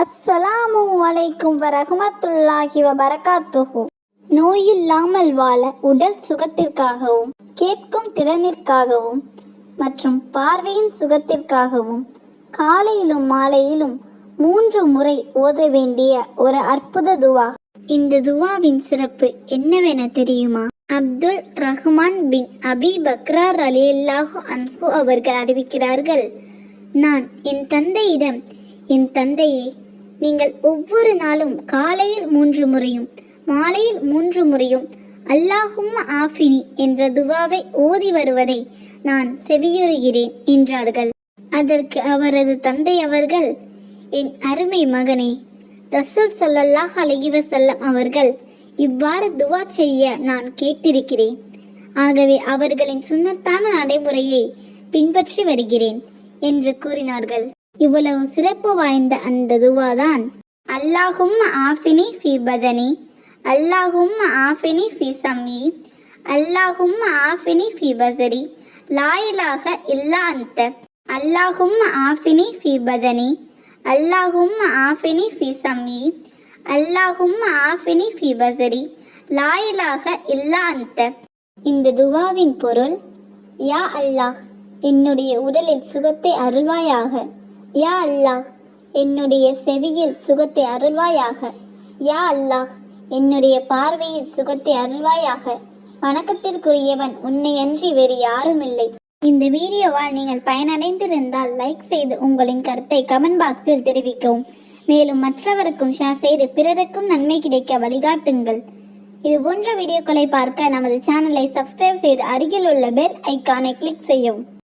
அஸ்ஸலாமு அலைக்கும் வரஹ்மத்துல்லாஹி வபரகாத்துஹு. நோயில்லாமல் வாழ உடல் சுகத்திற்காகவும் கேட்கும் திறனிற்காகவும் மற்றும் பார்வையின் சுகத்திற்காகவும் காலையிலும் மாலையிலும் மூன்று முறை ஓத வேண்டிய ஒரு அற்புத துவா. இந்த துவாவின் சிறப்பு என்னவென தெரியுமா? அப்துல் ரஹ்மான் பின் அபி பக்ரார் அலியல்லாஹு அன்ஹு அவர்கள் அறிவிக்கிறார்கள் நான் என் தந்தையிடம் என் தந்தையே நீங்கள் ஒவ்வொரு நாளும் காலையில் மூன்று முறையும் மாலையில் மூன்று முறையும் அல்லாஹும் ஆஃபினி என்ற துவாவை ஓதி வருவதை நான் செவியுறுகிறேன் என்றார்கள். அதற்கு அவரது தந்தை அவர்கள் என் அருமை மகனே ரசூல் ஸல்லல்லாஹு அலைஹி அவர்கள் இவ்வாறு துவா செய்ய நான் கேட்டிருக்கிறேன். ஆகவே அவர்களின் சுண்ணத்தான நடைமுறையை பின்பற்றி வருகிறேன் என்று கூறினார்கள். இவ்வளவு சிறப்பு வாய்ந்த அந்த துவாதான். அல்லாஹும் ஆஃபினி ஃபி பதனி. அல்லாஹும் ஆஃபினி ஃபி சம்மி அல்லாஹும் ஆஃபினி ஃபி பசரி. லாயிலாக இல்லா அந்த அல்லாஹும் ஆஃபினி ஃபி பதனி. அல்லாஹும் ஆஃபினி ஃபி சம்மி அல்லாஹும் ஆஃபினி ஃபி பசரி. லாயிலாக இல்லா அந்த இந்த துவாவின் பொருள் யா அல்லாஹ் என்னுடைய உடலில் சுகத்தை அருள்வாயாக. யா அல்லாஹ் என்னுடைய செவியில் சுகத்தை அருள்வாயாக. யா அல்லாஹ் என்னுடைய பார்வையில் சுகத்தை அருள்வாயாக. வணக்கத்திற்குரியவன் உன்னை அன்றி வேறு யாரும் இல்லை. இந்த வீடியோவால் நீங்கள் பயனடைந்திருந்தால் லைக் செய்து உங்களின் கருத்தை கமெண்ட் பாக்ஸில் தெரிவிக்கவும். மேலும் மற்றவருக்கும் ஷேர் செய்து பிறருக்கும் நன்மை கிடைக்க வழிகாட்டுங்கள். இது போன்ற வீடியோக்களை பார்க்க நமது சேனலை சப்ஸ்கிரைப் செய்து அருகில் உள்ள பெல் ஐக்கானை கிளிக் செய்யவும்.